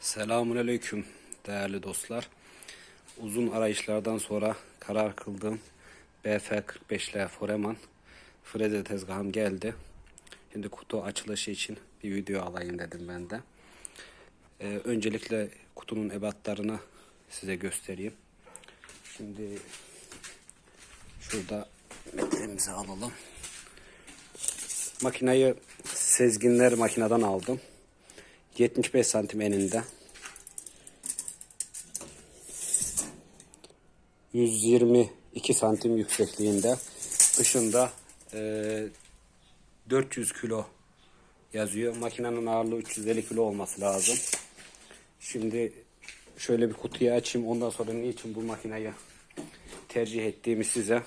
Selamünaleyküm değerli dostlar. Uzun arayışlardan sonra karar kıldığım BF45'le Foreman freze tezgahım geldi. Şimdi kutu açılışı için bir video alayım dedim ben de. Ee, öncelikle kutunun ebatlarını size göstereyim. Şimdi şurada metremizi alalım. Makinayı Sezginler makineden aldım. 75 santim eninde. 122 santim yüksekliğinde. Dışında eee, 400 kilo yazıyor. Makinenin ağırlığı 350 kilo olması lazım. Şimdi şöyle bir kutuyu açayım. Ondan sonra niçin bu makineyi tercih ettiğimi size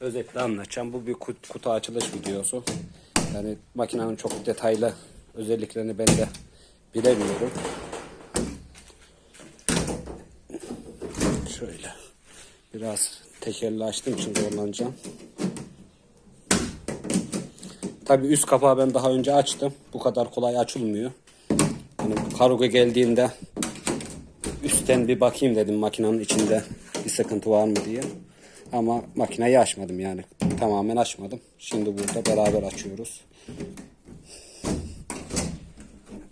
özetle anlatacağım. Bu bir kut- kutu açılış videosu. Yani makinenin çok detaylı özelliklerini ben de bilemiyorum. Şöyle biraz tekerle açtığım için zorlanacağım. Tabi üst kapağı ben daha önce açtım. Bu kadar kolay açılmıyor. Yani kargo geldiğinde üstten bir bakayım dedim makinenin içinde bir sıkıntı var mı diye. Ama makineyi açmadım yani. Tamamen açmadım. Şimdi burada beraber açıyoruz.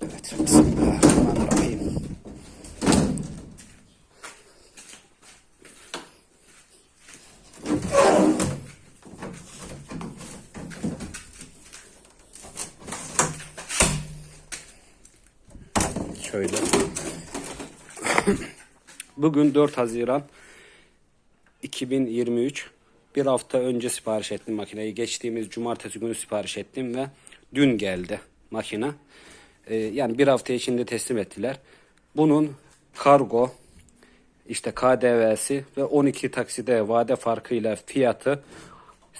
Evet. Bismillahirrahmanirrahim. Şöyle. Bugün 4 Haziran 2023. Bir hafta önce sipariş ettim makineyi. Geçtiğimiz cumartesi günü sipariş ettim ve dün geldi makine. Ee, yani bir hafta içinde teslim ettiler. Bunun kargo, işte KDV'si ve 12 takside vade farkıyla fiyatı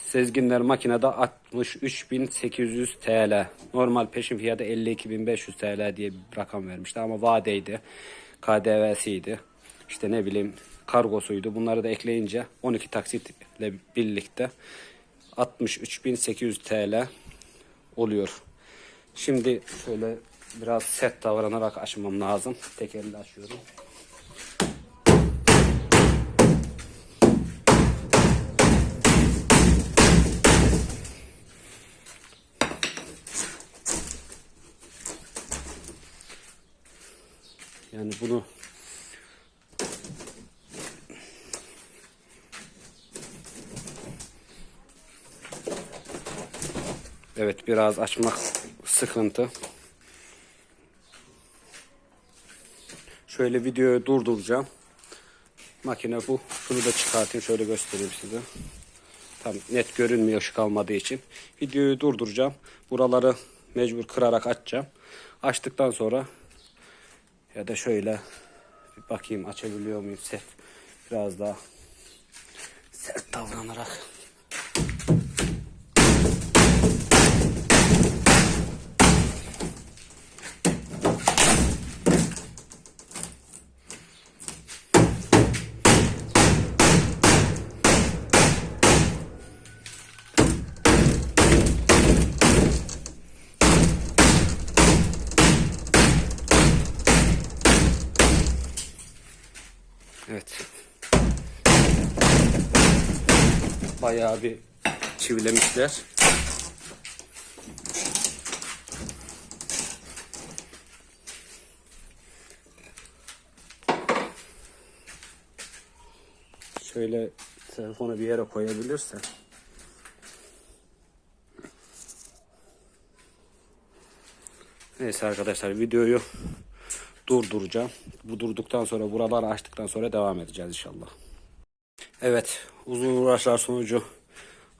Sezginler makinede 63.800 TL. Normal peşin fiyatı 52.500 TL diye bir rakam vermişti ama vadeydi. KDV'siydi. İşte ne bileyim kargosuydu. Bunları da ekleyince 12 taksitle birlikte 63.800 TL oluyor. Şimdi şöyle biraz set davranarak açmam lazım. Tek elle açıyorum. Bunu Evet biraz açmak sıkıntı. Şöyle videoyu durduracağım. Makine bu. Şunu da çıkartayım şöyle göstereyim size. Tam net görünmüyor ışık almadığı için. Videoyu durduracağım. Buraları mecbur kırarak açacağım. Açtıktan sonra ya da şöyle bir bakayım açabiliyor muyum sert biraz daha sert davranarak. Bayağı bir çivilemişler. Şöyle telefonu bir yere koyabilirsen. Neyse arkadaşlar videoyu durduracağım. Bu durduktan sonra buraları açtıktan sonra devam edeceğiz inşallah. Evet uzun uğraşlar sonucu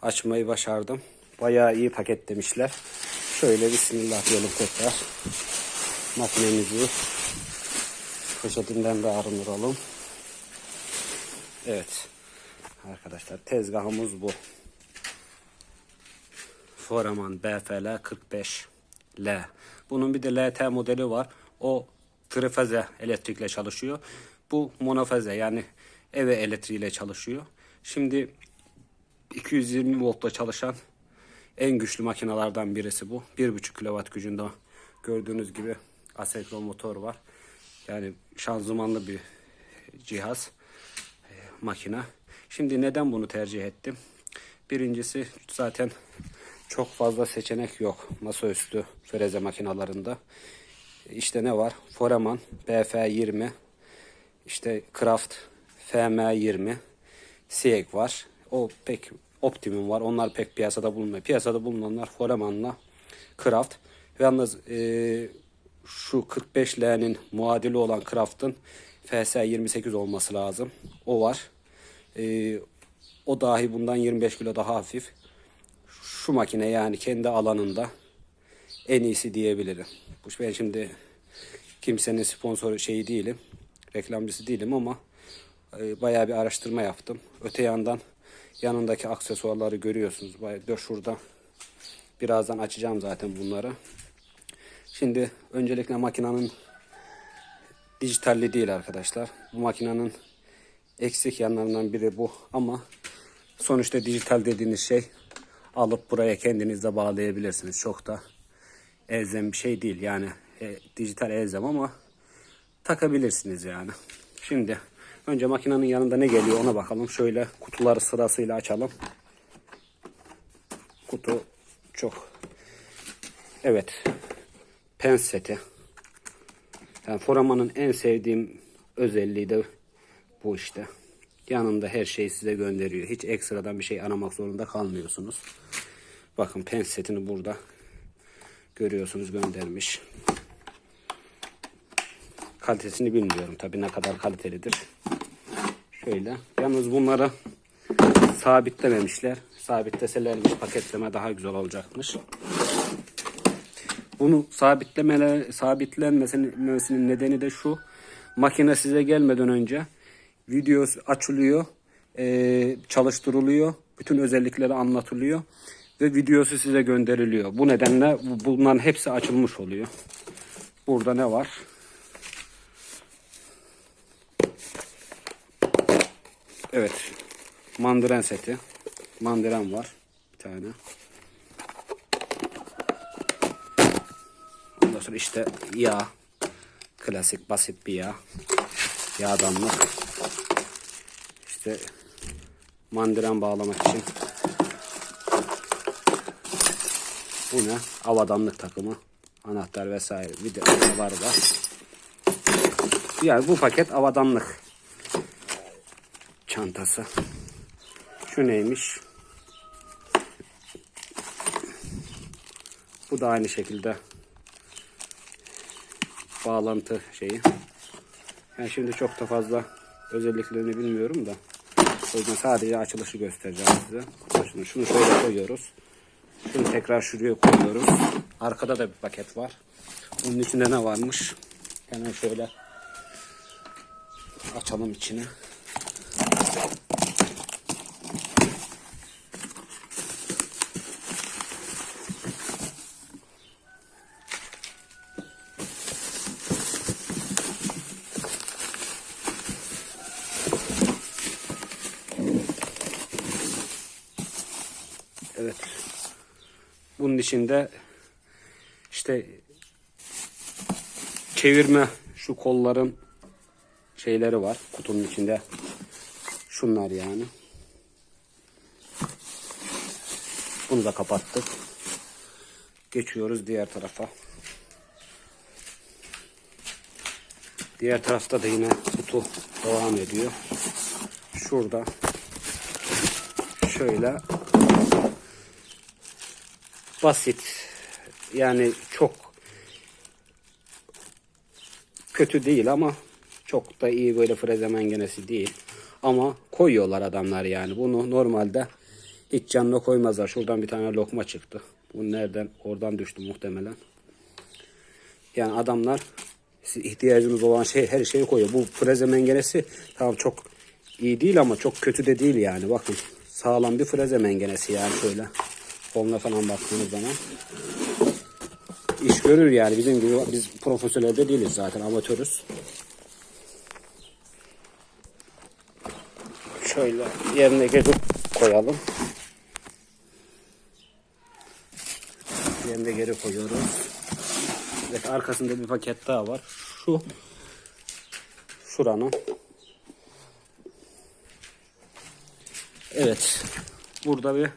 açmayı başardım. Bayağı iyi paketlemişler. Şöyle bismillah diyelim tekrar. Makinemizi poşetinden de arındıralım. Evet. Arkadaşlar tezgahımız bu. Foreman BFL 45L. Bunun bir de LT modeli var. O trifaze elektrikle çalışıyor. Bu monofaze yani eve elektriğiyle çalışıyor. Şimdi 220 voltla çalışan en güçlü makinalardan birisi bu. 1.5 kW gücünde gördüğünüz gibi asenkron motor var. Yani şanzımanlı bir cihaz, e, makine. Şimdi neden bunu tercih ettim? Birincisi zaten çok fazla seçenek yok masaüstü freze makinalarında. İşte ne var? Foreman BF20, işte Kraft FM20, Sieg var. O pek Optimum var. Onlar pek piyasada bulunmuyor. Piyasada bulunanlar Foreman'la Kraft. Yalnız e, şu 45L'nin muadili olan Kraft'ın FS28 olması lazım. O var. E, o dahi bundan 25 kilo daha hafif. Şu makine yani kendi alanında en iyisi diyebilirim. Ben şimdi kimsenin sponsoru şeyi değilim. Reklamcısı değilim ama e, bayağı bir araştırma yaptım. Öte yandan yanındaki aksesuarları görüyorsunuz. Bayağı de şurada birazdan açacağım zaten bunları. Şimdi öncelikle makinenin dijitalli değil arkadaşlar. Bu makinenin eksik yanlarından biri bu ama sonuçta dijital dediğiniz şey alıp buraya kendiniz de bağlayabilirsiniz. Çok da elzem bir şey değil. Yani e, dijital elzem ama takabilirsiniz yani. Şimdi önce makinenin yanında ne geliyor ona bakalım. Şöyle kutuları sırasıyla açalım. Kutu çok evet pens seti. Yani Foraman'ın en sevdiğim özelliği de bu işte. Yanında her şeyi size gönderiyor. Hiç ekstradan bir şey aramak zorunda kalmıyorsunuz. Bakın pens setini burada görüyorsunuz göndermiş. Kalitesini bilmiyorum tabii ne kadar kalitelidir. Şöyle. Yalnız bunları sabitlememişler. Sabitleselermiş paketleme daha güzel olacakmış. Bunu sabitlemele, sabitlenmesinin nedeni de şu. Makine size gelmeden önce video açılıyor, eee, çalıştırılıyor, bütün özellikleri anlatılıyor ve videosu size gönderiliyor. Bu nedenle bu- bunların hepsi açılmış oluyor. Burada ne var? Evet. Mandıren seti. Mandıren var. Bir tane. Ondan sonra işte yağ. Klasik basit bir yağ. Yağdanlık. İşte mandıren bağlamak için. Bu ne? Avadanlık takımı. Anahtar vesaire. Bir de var var. Yani bu paket avadanlık çantası. Şu neymiş? Bu da aynı şekilde bağlantı şeyi. Ben şimdi çok da fazla özelliklerini bilmiyorum da. O yüzden sadece açılışı göstereceğim size. Şunu, şunu şöyle koyuyoruz. Şunu tekrar şuraya koyuyoruz. Arkada da bir paket var. Bunun içinde ne varmış? Hemen şöyle açalım içini. İçinde işte çevirme şu kolların şeyleri var kutunun içinde. Şunlar yani. Bunu da kapattık. Geçiyoruz diğer tarafa. Diğer tarafta da yine kutu devam ediyor. Şurada şöyle basit yani çok kötü değil ama çok da iyi böyle freze mengenesi değil. Ama koyuyorlar adamlar yani. Bunu normalde hiç canına koymazlar. Şuradan bir tane lokma çıktı. Bu nereden? Oradan düştü muhtemelen. Yani adamlar ihtiyacınız olan şey her şeyi koyuyor. Bu freze mengenesi tamam çok iyi değil ama çok kötü de değil yani. Bakın sağlam bir freze mengenesi yani şöyle. Koluna falan baktığınız zaman iş görür yani bizim gibi biz profesyonel de değiliz zaten amatörüz. Şöyle yerine gelip koyalım. Yerine geri koyuyoruz. Evet arkasında bir paket daha var. Şu şuranın. Evet. Burada bir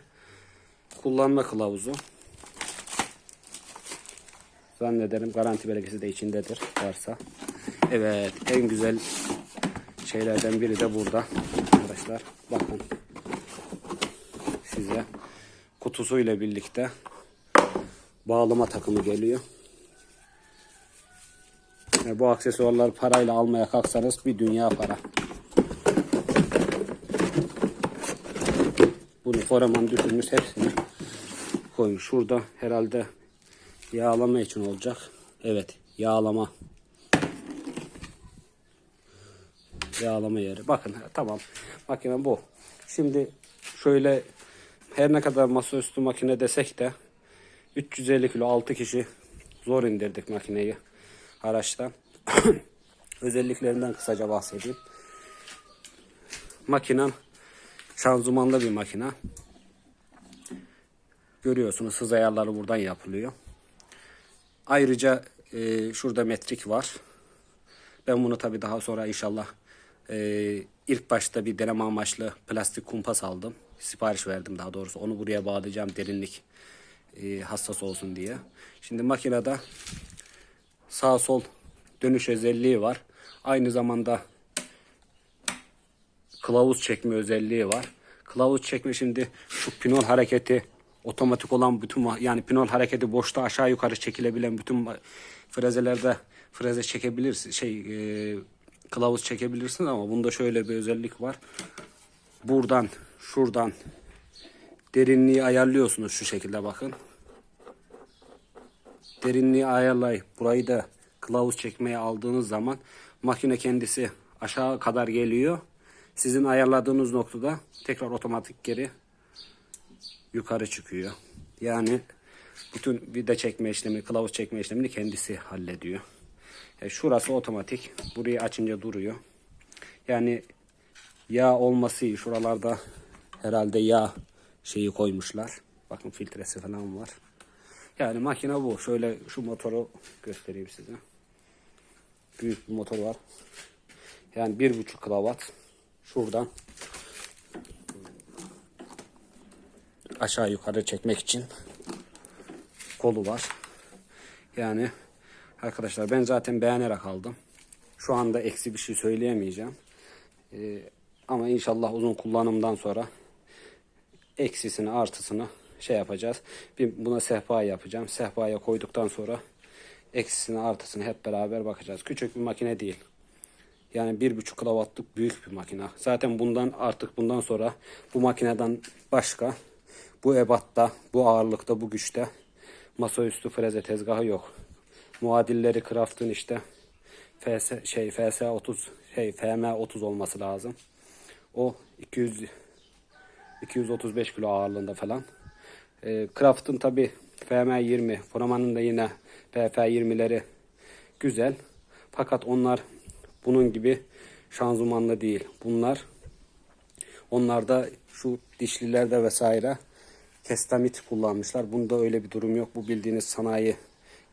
kullanma kılavuzu. Zannederim garanti belgesi de içindedir varsa. Evet en güzel şeylerden biri de burada. Arkadaşlar bakın. Size kutusuyla birlikte bağlama takımı geliyor. Yani bu aksesuarları parayla almaya kalksanız bir dünya para. Bunu koraman düşünmüş hepsini koymuş. Şurada herhalde yağlama için olacak. Evet yağlama. Yağlama yeri. Bakın tamam. Makine bu. Şimdi şöyle her ne kadar masaüstü makine desek de 350 kilo 6 kişi zor indirdik makineyi araçtan. Özelliklerinden kısaca bahsedeyim. Makinen şanzımanlı bir makine. Görüyorsunuz hız ayarları buradan yapılıyor. Ayrıca e, şurada metrik var. Ben bunu tabi daha sonra inşallah e, ilk başta bir deneme amaçlı plastik kumpas aldım. Sipariş verdim daha doğrusu. Onu buraya bağlayacağım derinlik e, hassas olsun diye. Şimdi makinede sağ sol dönüş özelliği var. Aynı zamanda kılavuz çekme özelliği var. Kılavuz çekme şimdi şu pinol hareketi otomatik olan bütün yani pinol hareketi boşta aşağı yukarı çekilebilen bütün frezelerde freze çekebilirsin şey e, kılavuz çekebilirsin ama bunda şöyle bir özellik var. Buradan şuradan derinliği ayarlıyorsunuz şu şekilde bakın. Derinliği ayarlayıp burayı da kılavuz çekmeye aldığınız zaman makine kendisi aşağı kadar geliyor. Sizin ayarladığınız noktada tekrar otomatik geri yukarı çıkıyor. Yani bütün vida çekme işlemi, kılavuz çekme işlemini kendisi hallediyor. E, şurası otomatik. Burayı açınca duruyor. Yani yağ olması. Şuralarda herhalde yağ şeyi koymuşlar. Bakın filtresi falan var. Yani makine bu. Şöyle şu motoru göstereyim size. Büyük bir motor var. Yani bir buçuk kilowatt. Şuradan aşağı yukarı çekmek için kolu var. Yani arkadaşlar ben zaten beğenerek aldım. Şu anda eksi bir şey söyleyemeyeceğim. Ee, ama inşallah uzun kullanımdan sonra eksisini artısını şey yapacağız. Bir buna sehpa yapacağım. Sehpaya koyduktan sonra eksisini artısını hep beraber bakacağız. Küçük bir makine değil. Yani bir buçuk kilowattlık büyük bir makine. Zaten bundan artık bundan sonra bu makineden başka bu ebatta, bu ağırlıkta, bu güçte masaüstü freze tezgahı yok. Muadilleri Craft'ın işte FS şey FS 30 şey FM 30 olması lazım. O 200 235 kilo ağırlığında falan. E, Craft'ın tabi FM 20, Fonaman'ın da yine PF 20'leri güzel. Fakat onlar bunun gibi şanzımanlı değil. Bunlar onlarda şu dişlilerde vesaire kestamit kullanmışlar. Bunda öyle bir durum yok. Bu bildiğiniz sanayi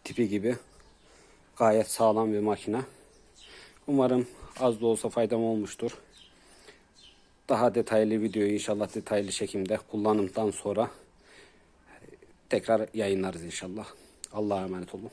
tipi gibi. Gayet sağlam bir makine. Umarım az da olsa faydam olmuştur. Daha detaylı videoyu inşallah detaylı çekimde kullanımdan sonra tekrar yayınlarız inşallah. Allah'a emanet olun.